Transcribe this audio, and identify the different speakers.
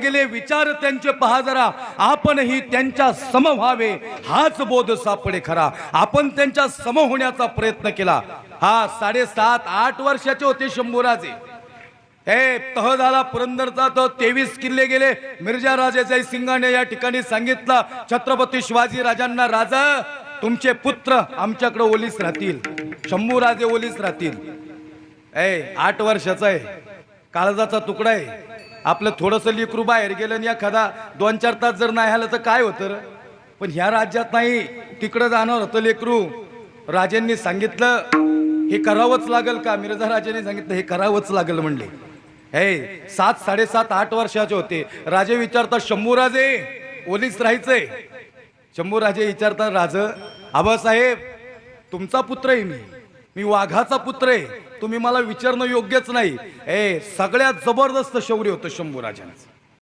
Speaker 1: गेले विचार त्यांचे पहा जरा. आपणही त्यांच्या सम व्हावे हाच बोध सापडे खरा. आपण त्यांच्या सम होण्याचा प्रयत्न केला. हा साडेसात आठ वर्षाचे होते शंभूराजे. हे तह झाला पुरंदरचा तो तेवीस किल्ले गेले. मिर्जा राजे जयसिंगाने या ठिकाणी सांगितलं छत्रपती शिवाजी राजांना राजा तुमचे पुत्र आमच्याकडे ओलीस राहतील. शंभूराजे ओलीस राहतील. ए आठ वर्षाचा आहे. काळजाचा तुकडा आहे. आपलं थोडंसं लेकरू बाहेर गेलं आणि एखादा दोन चार तास जर नाही आलं तर काय होतं पण ह्या राज्यात नाही तिकडं जाणार होतं लेकरू. राजांनी सांगितलं हे करावंच लागेल का? मिर्झा राजांनी सांगितलं हे करावंच लागेल म्हणले. हे सात साडेसात आठ वर्षाचे होते. राजे विचारतात शंभूराजे ओलीच राहायचंय? शंभूराजे विचारतात राज आबासाहेब तुमचा पुत्र आहे मी. मी वाघाचा पुत्र आहे. तुम्ही मला विचारणं योग्यच नाही. ए सगळ्यात जबरदस्त शौर्य होतं शंभू राजांचं